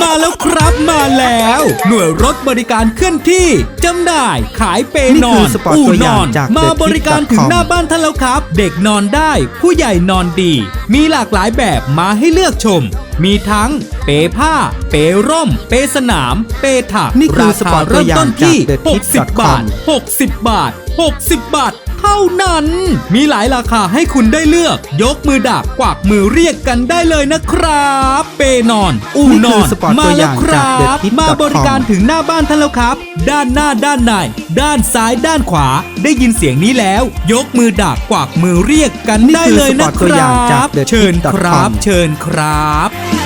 มาแล้วครับมาแล้ว หน่วยรถบริการเคลื่อนที่จำหน่ายขายเปนี่นคืออนสปอร์ตอู่ตัวนอย่างอนจากมา The บริการถึง Tip.com หน้าบ้านท่านแล้วครับ เด็กนอนได้ผู้ใหญ่นอนดี มีหลากหลายแบบมาให้เลือกชม มีทั้งเปผ้า เปร่ม เปสนาม เปถักนี่คือราสปอคาร์ตตัเริ่วมอย่างต้นที่จาก The Tip.com 60 บาท 60 บาท 60 บาทเท่านั้น มีหลายราคาให้คุณได้เลือก ยกมือดักกวักมือเรียกกันได้เลยนะครับ เปนอน อู่นี่นคืออนสปอร์ตมาตัวอแล้วย่างคจากรั The บ Tip.com มาบริการถึงหน้าบ้านท่านแล้วครับ ด้านหน้าด้านใน ด้านซ้ายด้านขวา ได้ยินเสียงนี้แล้ว ยกมือดักกวักมือเรียกกันนี่ได้คือเลยสปอนะร์ตคตัวอรัย่างจากบ The เชิญ Tip.com ครับ เชิญครับ